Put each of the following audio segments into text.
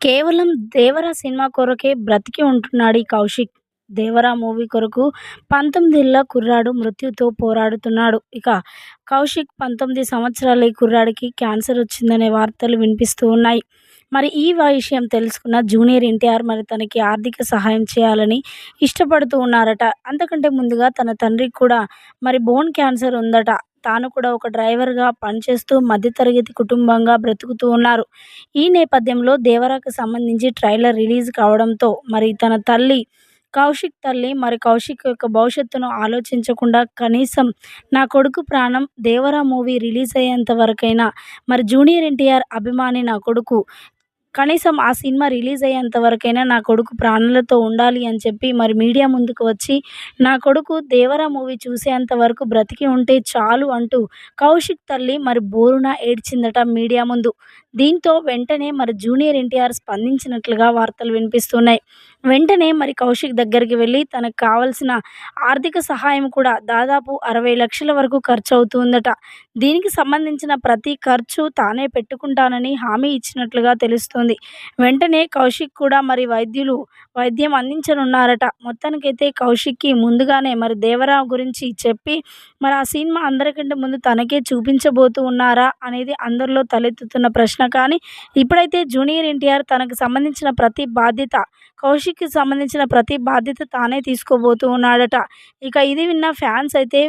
కేవలం 'దేవర' సినిమా కొరకే బ్రతికి ఉంటున్నాడీ కౌశిక్. 'దేవర' మూవీ కొరకు పంతొమ్మిదేళ్ళ కుర్రాడు మృత్యుతో పోరాడుతున్నాడు. ఇక కౌశిక్ పంతొమ్మిది సంవత్సరాల ఈ కుర్రాడికి క్యాన్సర్ వచ్చిందనే వార్తలు వినిపిస్తూ ఉన్నాయి. మరి ఈ విషయం తెలుసుకున్న జూనియర్ ఎన్టీఆర్ మరి తనకి ఆర్థిక సహాయం చేయాలని ఇష్టపడుతూ ఉన్నారట. అంతకంటే ముందుగా తన తండ్రికి కూడా మరి బోన్ క్యాన్సర్ ఉందట. తాను కూడా ఒక డ్రైవర్గా పనిచేస్తూ మధ్యతరగతి కుటుంబంగా బ్రతుకుతూ ఉన్నారు. ఈ నేపథ్యంలో దేవరాకు సంబంధించి ట్రైలర్ రిలీజ్ కావడంతో మరి తన తల్లి కౌశిక్ తల్లి మరి కౌశిక్ యొక్క భవిష్యత్తును ఆలోచించకుండా కనీసం నా కొడుకు ప్రాణం 'దేవర' మూవీ రిలీజ్ అయ్యేంత వరకైనా మరి జూనియర్ ఎన్టీఆర్ అభిమాని నా కొడుకు కనీసం ఆ సినిమా రిలీజ్ అయ్యేంత వరకైనా నా కొడుకు ప్రాణాలతో ఉండాలి అని చెప్పి మరి మీడియా ముందుకు వచ్చి నా కొడుకు 'దేవర' మూవీ చూసేంత వరకు బ్రతికి ఉంటే చాలు అంటూ కౌశిక్ తల్లి మరి బోరున ఏడ్చిందట మీడియా ముందు. దీంతో వెంటనే మరి జూనియర్ ఎన్టీఆర్ స్పందించినట్లుగా వార్తలు వినిపిస్తున్నాయి. వెంటనే మరి కౌశిక్ దగ్గరికి వెళ్ళి తనకు కావలసిన ఆర్థిక సహాయం కూడా దాదాపు అరవై లక్షల వరకు ఖర్చు అవుతుందట. దీనికి సంబంధించిన ప్రతి ఖర్చు తానే పెట్టుకుంటానని హామీ ఇచ్చినట్లుగా తెలుస్తుంది వెంటనే కౌశిక్ కూడా మరి వైద్యులు వైద్యం అందించనున్నారట. మొత్తానికైతే కౌశిక్కి ముందుగానే మరి 'దేవర' గురించి చెప్పి మరి ఆ సినిమా అందరికంటే ముందు తనకే చూపించబోతూ ఉన్నారా అనేది అందరిలో తలెత్తుతున్న ప్రశ్న. కానీ ఇప్పుడైతే జూనియర్ ఎన్టీఆర్ తనకు సంబంధించిన ప్రతి బాధ్యత కౌశిక్ కౌశిక్కి సంబంధించిన ప్రతి బాధ్యత తానే తీసుకోబోతూ ఉన్నాడట. ఇక ఇది విన్న ఫ్యాన్స్ అయితే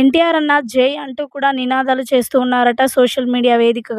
ఎన్టీఆర్ అన్న జై అంటూ కూడా నినాదాలు చేస్తూ ఉన్నారట సోషల్ మీడియా వేదికగా.